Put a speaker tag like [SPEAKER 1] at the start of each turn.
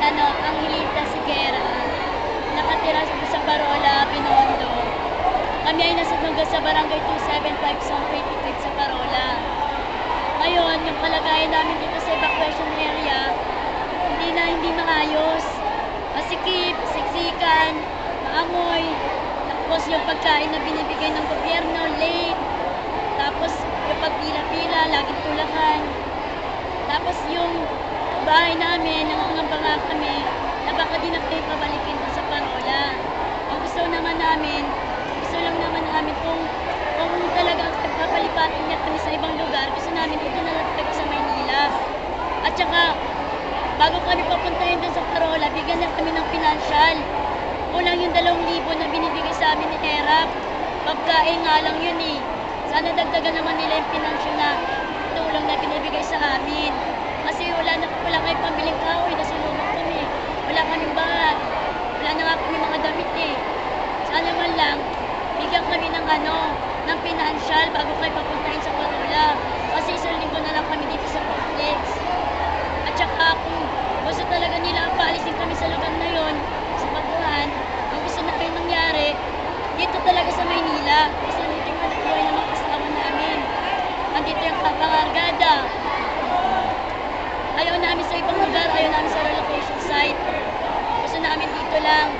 [SPEAKER 1] ano, ang Hilita Sigera, nakatira sa Parola, Binondo. Kami ay nasunod sa barangay 275 Zone 25 sa Parola. Ngayon, yung kalagayan namin dito sa evacuation area, hindi na hindi maayos. Masikip, siksikan, maamoy, tapos yung pagkain na binibigay ng gobyerno, late, tapos yung pagpila-pila, laging tulakan. Tapos yung bahay namin, nangangamba nga kami, na baka di na kayo pabalikin doon sa Parola. Ang gusto naman namin, gusto lang naman namin kung, kung talagang papalipatin niya kami sa ibang lugar, gusto namin dito na lang talaga sa Maynila. At saka, bago kami papuntahin doon sa Parola, bigyan na kami ng financial. Kulang yung dalawang libo na binibigay sa amin ni ERAP. Pagkain nga lang yun eh. Sana dagdagan naman nila yung financial na tulong na binibigay sa amin. Kasi wala na wala kayo pambiling kahoy, nasa lumang kami. Wala kaming bahat. Wala na nga kami mga damit eh. Sana man lang, bigyan kami ng ano, ng financial bago kayo papuntahin sa Parola. Kasi isang linggo na lang kami dito sa complex. At saka kung gusto talaga nila paalisin kami sa lugar na yon, sa Baguhan, ang gusto na rin nangyari, dito talaga sa Maynila. Kasi nandito yung anak buhay ng mga kasama namin. Andito yung kapangargada. Ayaw namin sa ibang lugar, ayaw namin sa relocation site. Gusto namin dito lang.